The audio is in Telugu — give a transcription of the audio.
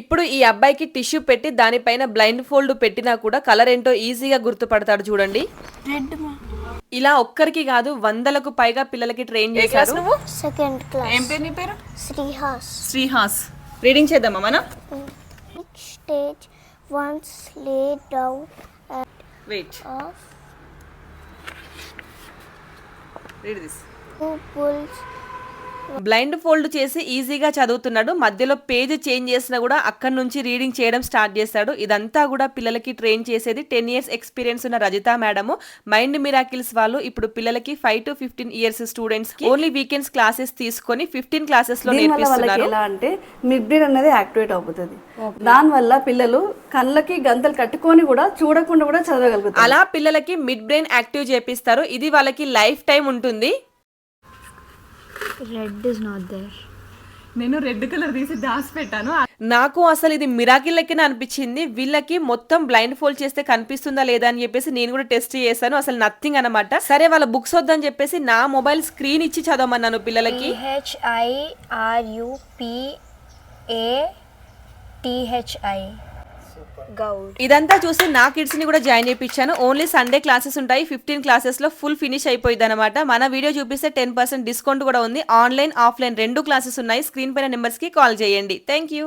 ఇప్పుడు ఈ అబ్బాయికి టిష్యూ పెట్టి దానిపైన బ్లైండ్ ఫోల్డ్ పెట్టినా కూడా కలర్ ఏంటో ఈజీగా గుర్తుపడతాడు చూడండి. రెడ్ మా. ఇలా ఒక్కరికి కాదు వందలకు పైగా పిల్లలకి ట్రైన్ చేశారు. నువ్వు? సెకండ్ క్లాస్ ఏం పేరు నీ పేరు? శ్రీహాస్. శ్రీహాస్. రీడింగ్ చేద్దామా మనం? Once laid down at weight of read this two bulls blindfold చేసి ఈజీగా చదువుతున్నాడు. మధ్యలో పేజ్ చేంజ్ చేసినా కూడా అక్కడి నుంచి రీడింగ్ చేయడం స్టార్ట్ చేస్తాడు. ఇదంతా కూడా పిల్లలకి ట్రైన్ చేసేది. టెన్ ఇయర్స్ ఎక్స్పీరియన్స్ ఉన్న రజిత మేడం మైండ్ మిరాకిల్స్ వాళ్ళు ఇప్పుడు పిల్లలకి ఫైవ్ టు ఫిఫ్టీన్ ఇయర్స్ స్టూడెంట్స్కి ఓన్లీ వీకెండ్స్ క్లాసెస్ తీసుకొని ఫిఫ్టీన్ క్లాసెస్లో నేర్పిస్తున్నారు. ఎలా అంటే మిడ్ బ్రెయిన్ అనేది యాక్టివేట్ అవుతుంది. దానివల్ల పిల్లలు కళ్ళకి గంతలు కట్టుకొని కూడా చూడకుండా కూడా చదవగలుగుతారు. అలా పిల్లలకి మిడ్ బ్రెయిన్ యాక్టివ్ చేపిస్తారు. ఇది వాళ్ళకి లైఫ్ టైం ఉంటుంది. Red is not there. నేను రెడ్ కలర్ తీసి దాసి పెట్టాను నాకు అసలు ఇది మిరాకిల్ లెక్కనే అనిపించింది. వీళ్ళకి మొత్తం బ్లైండ్ ఫోల్డ్ చేస్తే కనిపిస్తుందా లేదా అని చెప్పేసి నేను కూడా టెస్ట్ చేశాను. అసలు నథింగ్ అనమాట సరే వాళ్ళ బుక్స్ వద్దని చెప్పేసి నా మొబైల్ స్క్రీన్ ఇచ్చి చదవమన్నాను పిల్లలకి. P H ఇదంతా చూసి నా కిడ్స్ని కూడా జాయిన్ చేయించాను ఓన్లీ సండే క్లాసెస్ ఉంటాయి. ఫిఫ్టీన్ క్లాసెస్లో ఫుల్ ఫినిష్ అయిపోయింది అనమాట మన వీడియో చూపిస్తే టెన్ పర్సెంట్ డిస్కౌంట్ కూడా ఉంది. ఆన్లైన్ ఆఫ్లైన్ రెండు క్లాసెస్ ఉన్నాయి. స్క్రీన్ పైన నెంబర్స్కి కాల్ చేయండి. Thank you